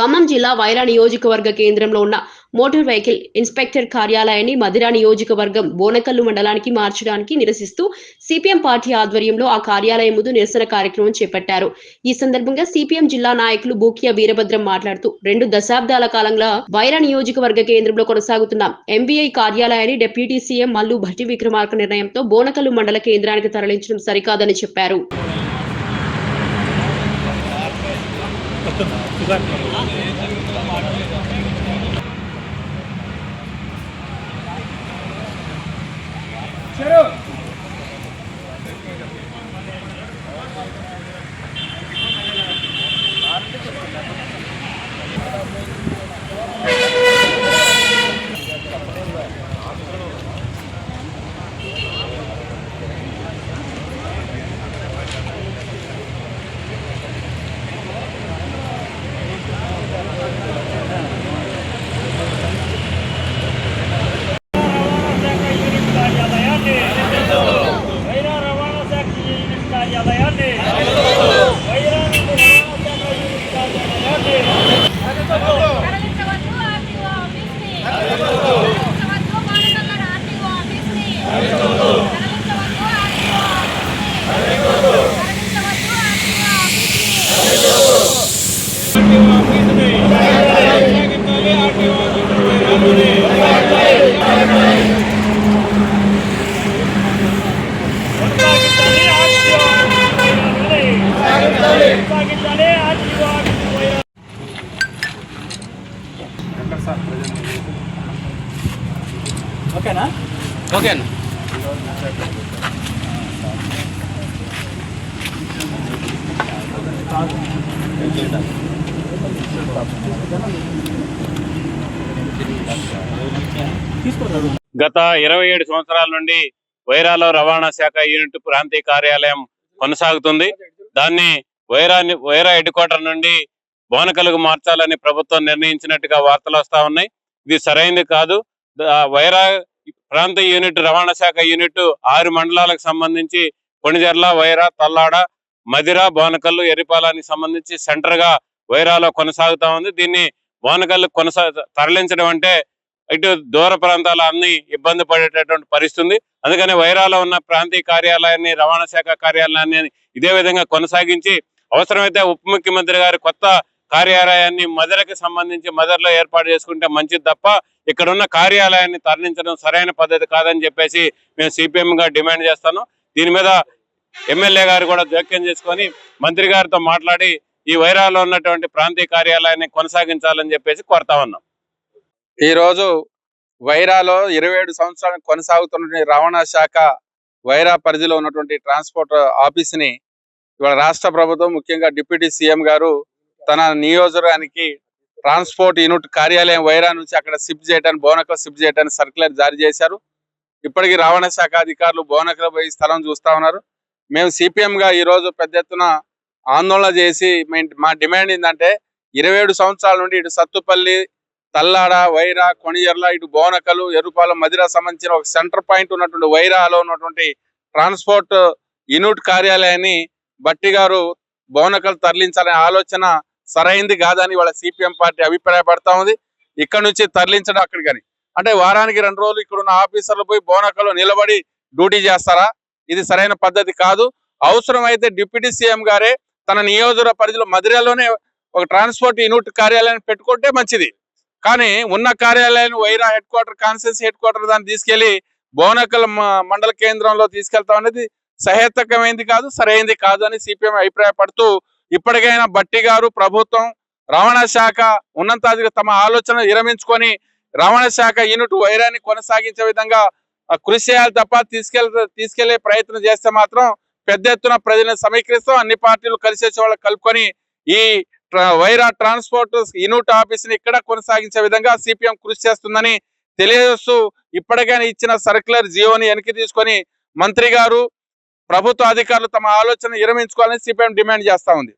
ఖమ్మం జిల్లా వైరా నియోజకవర్గ కేంద్రంలో ఉన్న మోటార్ వెహికల్ ఇన్స్పెక్టర్ కార్యాలయాన్ని మదిరా నియోజకవర్గం బోనకల్లు మండలానికి మార్చడానికి నిరసిస్తూ సిపిఎం పార్టీ ఆధ్వర్యంలో ఆ కార్యాలయం ముందు నిరసన కార్యక్రమం చేపట్టారు. ఈ సందర్భంగా సిపిఎం జిల్లా నాయకులు బూకియా వీరభద్రం మాట్లాడుతూ రెండు దశాబ్దాల కాలంగా వైరా నియోజకవర్గ కేంద్రంలో కొనసాగుతున్న ఎంబీఐ కార్యాలయాన్ని డిప్యూటీ సీఎం మల్లు భట్టి విక్రమార్క నిర్ణయంతో బోనకల్లు మండల కేంద్రానికి తరలించడం సరికాదని చెప్పారు. కార్యాలయాన్ని Yeah. ఓకేనా? ఓకే గత ఇరవై ఏడు సంవత్సరాల నుండి వైరాలో రవాణా శాఖ యూనిట్ ప్రాంతీయ కార్యాలయం కొనసాగుతుంది. దాన్ని వైరా వైరా హెడ్ క్వార్టర్ నుండి బోనకలుగు మార్చాలని ప్రభుత్వం నిర్ణయించినట్టుగా వార్తలు వస్తా ఉన్నాయి. ఇది సరైనది కాదు. వైరా ప్రాంత యూనిట్ రవాణా శాఖ యూనిట్ ఆరు మండలాలకు సంబంధించి కొణిజర్ల వైరా తల్లాడ మదిర బోనకల్లు ఎర్రిపాలానికి సంబంధించి సెంటర్గా వైరాలో కొనసాగుతా ఉంది. దీన్ని బోనకల్లు కొనసా తరలించడం అంటే ఇటు దూర ప్రాంతాల అన్ని ఇబ్బంది పడేటటువంటి పరిస్థితుంది. అందుకని వైరాలో ఉన్న ప్రాంతీయ కార్యాలయాన్ని రవాణా శాఖ కార్యాలయాన్ని ఇదే విధంగా కొనసాగించి అవసరమైతే ఉప ముఖ్యమంత్రి గారి కొత్త కార్యాలయాన్ని మదర్కి సంబంధించి మదర్లో ఏర్పాటు చేసుకుంటే మంచిది తప్ప ఇక్కడ ఉన్న కార్యాలయాన్ని తరలించడం సరైన పద్ధతి కాదని చెప్పేసి మేము సిపిఎం గా డిమాండ్ చేస్తాను. దీని మీద ఎమ్మెల్యే గారు కూడా జోక్యం చేసుకొని మంత్రి గారితో మాట్లాడి ఈ వైరాలో ఉన్నటువంటి ప్రాంతీయ కార్యాలయాన్ని కొనసాగించాలని చెప్పేసి కోరుతా ఉన్నాం. ఈ రోజు వైరాలో ఇరవై ఏడు సంవత్సరాలు కొనసాగుతున్న రవాణా శాఖ వైరా పరిధిలో ఉన్నటువంటి ట్రాన్స్పోర్ట్ ఆఫీస్ని ఇవాళ రాష్ట్ర ప్రభుత్వం ముఖ్యంగా డిప్యూటీ సీఎం గారు తన నియోజకవర్గానికి ట్రాన్స్పోర్ట్ యూనిట్ కార్యాలయం వైరా నుంచి అక్కడ షిఫ్ట్ చేయడానికి బోనకలో షిఫ్ట్ చేయడానికి సర్క్యులర్ జారీ చేశారు. ఇప్పటికీ రవాణా శాఖ అధికారులు బోనకలో పోయి స్థలం చూస్తా ఉన్నారు. మేము సిపిఎం గా ఈ రోజు పెద్ద ఎత్తున ఆందోళన చేసి మేము- మా డిమాండ్ ఏంటంటే ఇరవై ఏడు సంవత్సరాల నుండి ఇటు సత్తుపల్లి తల్లాడ వైరా కొణియర్ల ఇటు బోనకలు ఎరుపాలెం మదిర సంబంధించిన ఒక సెంటర్ పాయింట్ ఉన్నటువంటి వైరాలో ఉన్నటువంటి ట్రాన్స్పోర్ట్ యూనిట్ కార్యాలయాన్ని బట్టి గారు బోనకలు తరలించాలనే ఆలోచన సరైంది కాదని వాళ్ళ సిపిఎం పార్టీ అభిప్రాయపడతా ఉంది. ఇక్కడ నుంచి తరలించడం అక్కడ కానీ అంటే వారానికి రెండు రోజులు ఇక్కడ ఉన్న ఆఫీసర్లు పోయి బోనకలో నిలబడి డ్యూటీ చేస్తారా? ఇది సరైన పద్ధతి కాదు. అవసరమైతే డిప్యూటీ సీఎం గారే తన నియోజక పరిధిలో మధురలోనే ఒక ట్రాన్స్పోర్ట్ యూనిట్ కార్యాలయాన్ని పెట్టుకుంటే మంచిది. కానీ ఉన్న కార్యాలయాన్ని Wyra headquarter constituency headquarter దాన్ని తీసుకెళ్ళి బోనకల్ మండల కేంద్రంలో తీసుకెళ్తాం అనేది సహేతకమైంది కాదు సరైంది కాదు అని సిపిఎం అభిప్రాయపడుతూ ఇప్పటికైనా బట్టి గారు ప్రభుత్వం రవాణా శాఖ ఉన్నతాధికారి తమ ఆలోచన విరమించుకొని రవాణా శాఖ యూనిట్ వైరాన్ని కొనసాగించే విధంగా కృషి చేయాలి తప్ప తీసుకెళ్ళి తీసుకెళ్ళే ప్రయత్నం చేస్తే మాత్రం పెద్ద ఎత్తున ప్రజలను సమీకరిస్తాం. అన్ని పార్టీలు కలిసేసే వచ్చే వాళ్ళకి కలుపుకొని ఈ వైరా ట్రాన్స్పోర్ట్ యూనిట్ ఆఫీస్ని ఇక్కడ కొనసాగించే విధంగా సిపిఎం కృషి చేస్తుందని తెలియజేస్తూ ఇప్పటికైనా ఇచ్చిన సర్క్యులర్ జియోని వెనక్కి తీసుకొని మంత్రి గారు ప్రభుత్వ అధికారులు తమ ఆలోచన విరమించుకోవాలని సిపిఎం డిమాండ్ చేస్తా ఉంది.